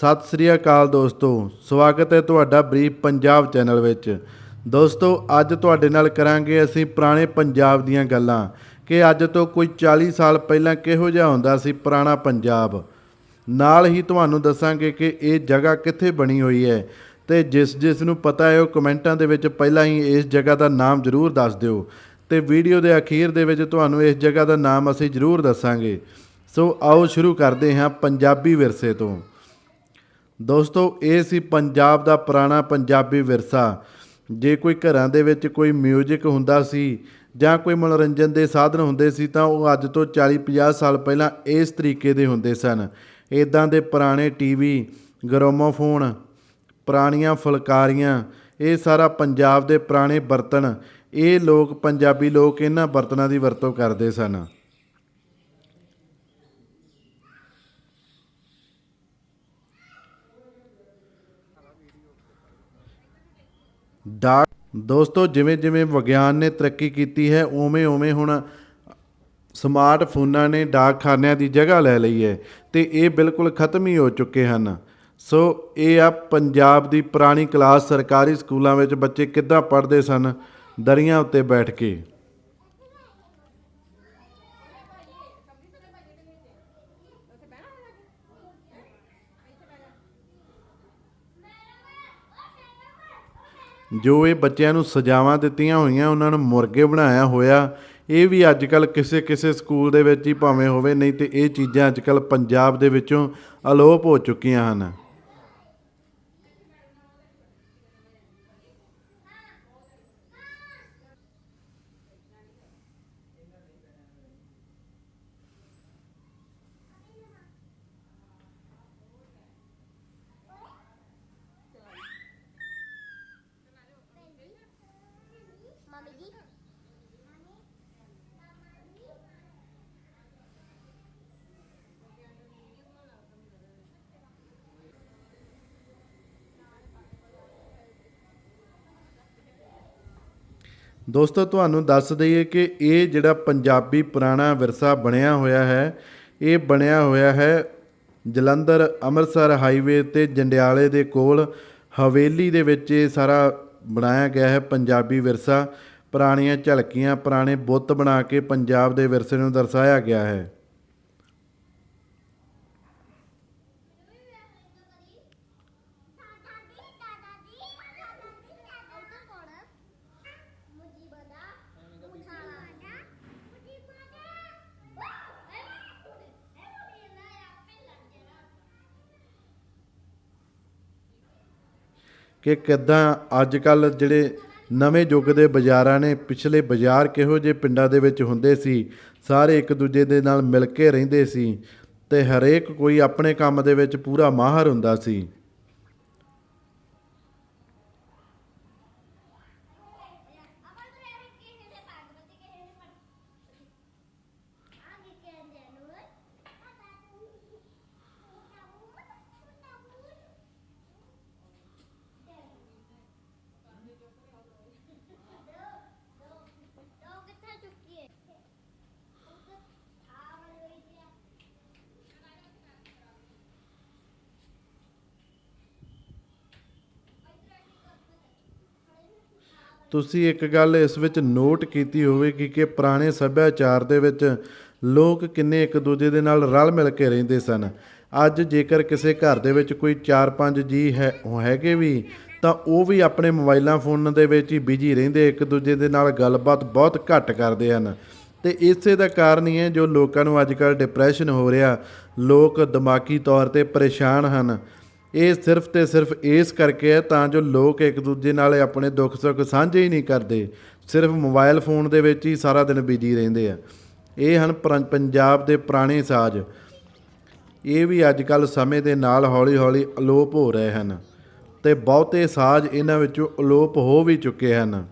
ਸਤਿ ਸ੍ਰੀ ਅਕਾਲ ਦੋਸਤੋ, ਸਵਾਗਤ ਹੈ ਤੁਹਾਡਾ ਬਰੀਫ ਪੰਜਾਬ ਚੈਨਲ ਵਿੱਚ। ਦੋਸਤੋ, ਅੱਜ ਤੁਹਾਡੇ ਨਾਲ ਕਰਾਂਗੇ ਅਸੀਂ ਪੁਰਾਣੇ ਪੰਜਾਬ ਦੀਆਂ ਗੱਲਾਂ, ਕਿ ਅੱਜ ਤੋਂ ਕੋਈ 40 ਸਾਲ ਪਹਿਲਾਂ ਕਿਹੋ ਜਿਹਾ ਹੁੰਦਾ ਸੀ ਪੁਰਾਣਾ ਪੰਜਾਬ। ਨਾਲ ਹੀ ਤੁਹਾਨੂੰ ਦੱਸਾਂਗੇ ਕਿ ਇਹ ਜਗ੍ਹਾ ਕਿੱਥੇ ਬਣੀ ਹੋਈ ਹੈ, ਤੇ ਜਿਸ ਜਿਸ ਨੂੰ ਪਤਾ ਹੈ ਉਹ ਕਮੈਂਟਾਂ ਦੇ ਵਿੱਚ ਪਹਿਲਾਂ ਹੀ ਇਸ ਜਗ੍ਹਾ ਦਾ ਨਾਮ ਜ਼ਰੂਰ ਦੱਸ ਦਿਓ, ਤੇ ਵੀਡੀਓ ਦੇ ਅਖੀਰ ਦੇ ਵਿੱਚ ਤੁਹਾਨੂੰ ਇਸ ਜਗ੍ਹਾ ਦਾ ਨਾਮ ਅਸੀਂ ਜ਼ਰੂਰ ਦੱਸਾਂਗੇ। ਸੋ ਆਓ ਸ਼ੁਰੂ ਕਰਦੇ ਹਾਂ ਪੰਜਾਬੀ ਵਿਰਸੇ ਤੋਂ। ਦੋਸਤੋ, ਇਹ ਸੀ ਪੰਜਾਬ ਦਾ ਪੁਰਾਣਾ ਪੰਜਾਬੀ ਵਿਰਸਾ। ਜੇ ਕੋਈ ਘਰਾਂ ਦੇ ਵਿੱਚ ਕੋਈ 뮤직 ਹੁੰਦਾ ਸੀ ਜਾਂ ਕੋਈ ਮਨੋਰੰਜਨ ਦੇ ਸਾਧਨ ਹੁੰਦੇ ਸੀ, ਤਾਂ ਉਹ ਅੱਜ ਤੋਂ 40-50 ਸਾਲ ਪਹਿਲਾਂ ਇਸ ਤਰੀਕੇ ਦੇ ਹੁੰਦੇ ਸਨ। ਇਦਾਂ ਦੇ ਪੁਰਾਣੇ ਟੀਵੀ, ਗ੍ਰਾਮੋਫੋਨ, ਪੁਰਾਣੀਆਂ ਫੁਲਕਾਰੀਆਂ, ਇਹ ਸਾਰਾ ਪੰਜਾਬ ਦੇ ਪੁਰਾਣੇ ਬਰਤਨ, ਇਹ ਲੋਕ, ਪੰਜਾਬੀ ਲੋਕ ਇਹਨਾਂ ਬਰਤਨਾਂ ਦੀ ਵਰਤੋਂ ਕਰਦੇ ਸਨ। ਡਾਕ ਦੋਸਤੋ, ਜਿਵੇਂ ਜਿਵੇਂ ਵਿਗਿਆਨ ਨੇ ਤਰੱਕੀ ਕੀਤੀ ਹੈ, ਉਵੇਂ ਉਵੇਂ ਹੁਣ ਸਮਾਰਟਫੋਨਾਂ ਨੇ ਡਾਕਖਾਨਿਆਂ ਦੀ ਜਗ੍ਹਾ ਲੈ ਲਈ ਹੈ ਤੇ ਇਹ ਬਿਲਕੁਲ ਖਤਮ ਹੀ ਹੋ ਚੁੱਕੇ ਹਨ। ਸੋ ਇਹ ਆ ਪੰਜਾਬ ਦੀ ਪੁਰਾਣੀ ਕਲਾਸ ਸਰਕਾਰੀ ਸਕੂਲਾਂ ਵਿੱਚ ਬੱਚੇ ਕਿੱਦਾਂ ਪੜ੍ਹਦੇ ਸਨ? ਦਰੀਆਂ ਉੱਤੇ ਬੈਠ ਕੇ। ਜੋ ਇਹ ਬੱਚਿਆਂ ਨੂੰ ਸਜ਼ਾਵਾਂ ਦਿੱਤੀਆਂ ਹੋਈਆਂ, ਉਹਨਾਂ ਨੂੰ ਮੁਰਗੇ ਬਣਾਇਆ ਹੋਇਆ, ਇਹ ਵੀ ਅੱਜ ਕੱਲ ਕਿਸੇ ਕਿਸੇ ਸਕੂਲ ਦੇ ਵਿੱਚ ਹੀ ਭਾਵੇਂ ਹੋਵੇ, ਨਹੀਂ ਤੇ ਇਹ ਚੀਜ਼ਾਂ ਅੱਜ ਕੱਲ ਪੰਜਾਬ ਦੇ ਵਿੱਚੋਂ ਅਲੋਪ ਹੋ ਚੁੱਕੀਆਂ ਹਨ। ਦੋਸਤੋ, ਤੁਹਾਨੂੰ ਦੱਸ ਦਈਏ ਕਿ ਇਹ ਜਿਹੜਾ ਪੰਜਾਬੀ ਪੁਰਾਣਾ ਵਿਰਸਾ ਬਣਿਆ ਹੋਇਆ ਹੈ, ਇਹ ਬਣਿਆ ਹੋਇਆ ਹੈ ਜਲੰਧਰ ਅੰਮ੍ਰਿਤਸਰ ਹਾਈਵੇ ਤੇ ਜੰਡਿਆਲੇ ਦੇ ਕੋਲ। ਹਵੇਲੀ ਦੇ ਵਿੱਚ ਇਹ ਸਾਰਾ ਬਣਾਇਆ ਗਿਆ ਹੈ ਪੰਜਾਬੀ ਵਿਰਸਾ। ਪੁਰਾਣੀਆਂ ਝਲਕੀਆਂ, ਪੁਰਾਣੇ ਬੁੱਤ ਬਣਾ ਕੇ ਪੰਜਾਬ ਦੇ ਵਿਰਸੇ ਨੂੰ ਦਰਸਾਇਆ ਗਿਆ ਹੈ। ਕਿ ਕਿੱਦਾਂ ਅੱਜ ਕੱਲ ਜਿਹੜੇ ਨਵੇਂ ਯੁੱਗ ਦੇ ਬਾਜ਼ਾਰਾਂ ਨੇ, ਪਿਛਲੇ ਬਾਜ਼ਾਰ ਕਿਹੋ ਜਿਹੇ ਪਿੰਡਾਂ ਦੇ ਵਿੱਚ ਹੁੰਦੇ ਸੀ, ਸਾਰੇ ਇੱਕ ਦੂਜੇ ਦੇ ਨਾਲ ਮਿਲ ਕੇ ਰਹਿੰਦੇ ਸੀ ਤੇ ਹਰੇਕ ਕੋਈ ਆਪਣੇ ਕੰਮ ਦੇ ਵਿੱਚ ਪੂਰਾ ਮਾਹਰ ਹੁੰਦਾ ਸੀ ਕਿੱਥੇ ਚੁੱਕੀ ਹੈ ਆ ਵਾਲੀ ਤੁਸੀਂ ਇੱਕ ਗੱਲ ਇਸ ਵਿੱਚ ਨੋਟ ਕੀਤੀ ਹੋਵੇਗੀ ਕਿ ਪੁਰਾਣੇ ਸੱਭਿਆਚਾਰ ਦੇ ਵਿੱਚ ਲੋਕ ਕਿੰਨੇ ਇੱਕ ਦੂਜੇ ਦੇ ਨਾਲ ਰਲ ਮਿਲ ਕੇ ਰਹਿੰਦੇ ਸਨ। ਅੱਜ ਜੇਕਰ ਕਿਸੇ ਘਰ ਦੇ ਵਿੱਚ ਕੋਈ 4-5 ਜੀ ਹੈ ਹੈਗੇ ਵੀ, ਤਾਂ ਉਹ ਵੀ ਆਪਣੇ ਮੋਬਾਈਲਾਂ ਫੋਨਾਂ ਦੇ ਵਿੱਚ ਹੀ ਬਿਜ਼ੀ ਰਹਿੰਦੇ, ਇੱਕ ਦੂਜੇ ਦੇ ਨਾਲ ਗੱਲਬਾਤ ਬਹੁਤ ਘੱਟ ਕਰਦੇ ਹਨ। ਤੇ ਇਸੇ ਦਾ ਕਾਰਨ ਹੀ ਹੈ ਜੋ ਲੋਕਾਂ ਨੂੰ ਅੱਜ ਕੱਲ੍ਹ ਡਿਪਰੈਸ਼ਨ ਹੋ ਰਿਹਾ। ਲੋਕ ਦਿਮਾਗੀ ਤੌਰ ਤੇ ਪਰੇਸ਼ਾਨ ਹਨ। ਇਹ ਸਿਰਫ ਤੇ ਸਿਰਫ ਇਸ ਕਰਕੇ ਹੈ ਤਾਂ ਜੋ ਲੋਕ ਇੱਕ ਦੂਜੇ ਨਾਲ ਆਪਣੇ ਦੁੱਖ ਸੁੱਖ ਸਾਂਝੇ ਹੀ ਨਹੀਂ ਕਰਦੇ। ਸਿਰਫ ਮੋਬਾਈਲ ਫੋਨ ਦੇ ਵਿੱਚ ਹੀ ਸਾਰਾ ਦਿਨ ਬਿਜ਼ੀ ਰਹਿੰਦੇ ਆ। ਇਹ ਹਨ ਪੁਰਾ- ਪੰਜਾਬ ਦੇ ਪੁਰਾਣੇ ਸਾਜ਼। ਇਹ ਵੀ ਅੱਜ ਕੱਲ ਸਮੇਂ ਦੇ ਨਾਲ ਹੌਲੀ-ਹੌਲੀ ਅਲੋਪ ਹੋ ਰਹੇ ਹਨ ਤੇ ਬਹੁਤੇ ਸਾਜ਼ ਇਹਨਾਂ ਵਿੱਚੋਂ ਅਲੋਪ ਹੋ ਵੀ ਚੁੱਕੇ ਹਨ।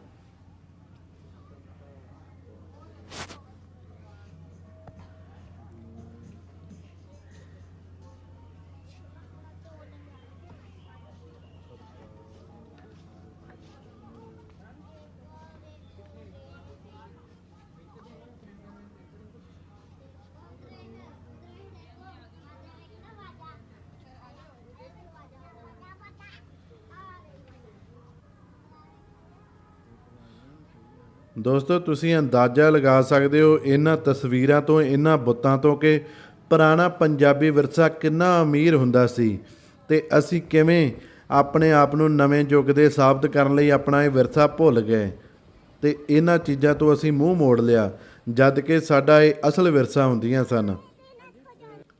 ਦੋਸਤੋ, ਤੁਸੀਂ ਅੰਦਾਜ਼ਾ ਲਗਾ ਸਕਦੇ ਹੋ ਇਹਨਾਂ ਤਸਵੀਰਾਂ ਤੋਂ, ਇਹਨਾਂ ਬੁੱਤਾਂ ਤੋਂ ਕਿ ਪੁਰਾਣਾ ਪੰਜਾਬੀ ਵਿਰਸਾ ਕਿੰਨਾ ਅਮੀਰ ਹੁੰਦਾ ਸੀ ਤੇ ਅਸੀਂ ਕਿਵੇਂ ਆਪਣੇ ਆਪ ਨੂੰ ਨਵੇਂ ਯੁੱਗ ਦੇ ਸਾਬਤ ਕਰਨ ਲਈ ਆਪਣਾ ਇਹ ਵਿਰਸਾ ਭੁੱਲ ਗਏ ਤੇ ਇਹਨਾਂ ਚੀਜ਼ਾਂ ਤੋਂ ਅਸੀਂ ਮੂੰਹ ਮੋੜ ਲਿਆ, ਜਦ ਕਿ ਸਾਡਾ ਇਹ ਅਸਲ ਵਿਰਸਾ ਹੁੰਦੀਆਂ ਸਨ।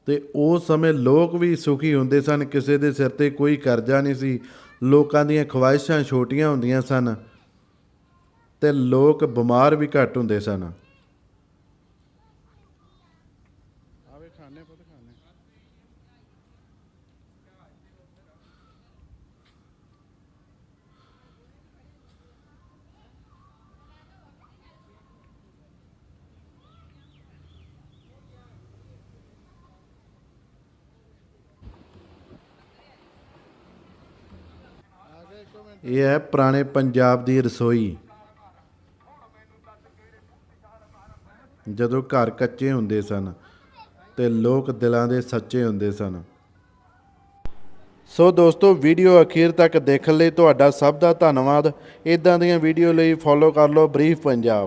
ਤੇ ਉਸ ਸਮੇਂ ਲੋਕ ਵੀ ਸੁਖੀ ਹੁੰਦੇ ਸਨ, ਕਿਸੇ ਦੇ ਸਿਰ ਤੇ ਕੋਈ ਕਰਜ਼ਾ ਨਹੀਂ ਸੀ, ਲੋਕਾਂ ਦੀਆਂ ਖਵਾਇਸ਼ਾਂ ਛੋਟੀਆਂ ਹੁੰਦੀਆਂ ਸਨ। ਤੇ ਲੋਕ ਬਿਮਾਰ ਵੀ ਘੱਟ ਹੁੰਦੇ ਸਨ। ਇਹ ਹੈ ਪੁਰਾਣੇ ਪੰਜਾਬ ਦੀ ਰਸੋਈ। ਜਦੋਂ ਘਰ ਕੱਚੇ ਹੁੰਦੇ ਸਨ ਤੇ ਲੋਕ ਦਿਲਾਂ ਦੇ ਸੱਚੇ ਹੁੰਦੇ ਸਨ। ਸੋ ਦੋਸਤੋ, ਵੀਡੀਓ ਅਖੀਰ ਤੱਕ ਦੇਖਣ ਲਈ। ਤੁਹਾਡਾ ਸਭ ਦਾ ਧੰਨਵਾਦ। ਇਦਾਂ ਦੀਆਂ ਵੀਡੀਓ ਲਈ ਫੋਲੋ ਕਰ ਲਓ ਬਰੀਫ ਪੰਜਾਬ।